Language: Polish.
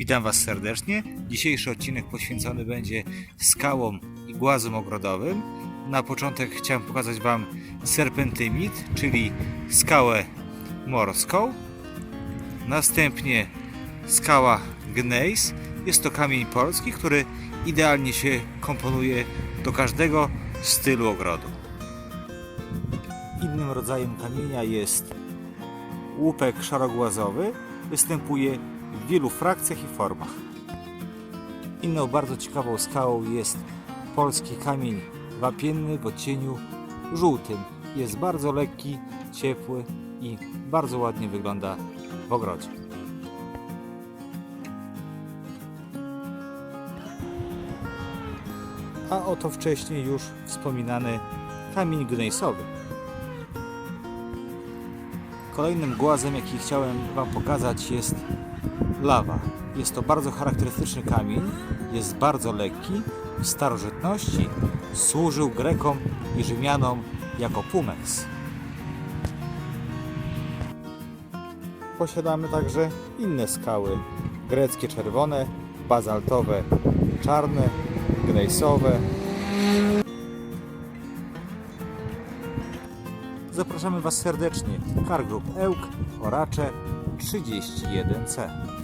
Witam Was serdecznie. Dzisiejszy odcinek poświęcony będzie skałom i głazom ogrodowym. Na początek chciałem pokazać Wam serpentymit, czyli skałę morską. Następnie skała gnejs. Jest to kamień polski, który idealnie się komponuje do każdego stylu ogrodu. Innym rodzajem kamienia jest łupek szarogłazowy. Występuje wielu frakcjach i formach. Inną bardzo ciekawą skałą jest polski kamień wapienny w odcieniu żółtym. Jest bardzo lekki, ciepły i bardzo ładnie wygląda w ogrodzie. A oto wcześniej już wspominany kamień gnejsowy. Kolejnym głazem, jaki chciałem Wam pokazać, jest lawa. Jest to bardzo charakterystyczny kamień, jest bardzo lekki. W starożytności służył Grekom i Rzymianom jako pumex. Posiadamy także inne skały. Greckie czerwone, bazaltowe czarne, gnejsowe. Zapraszamy Was serdecznie. Kargrup Ełk, Oracze 31C.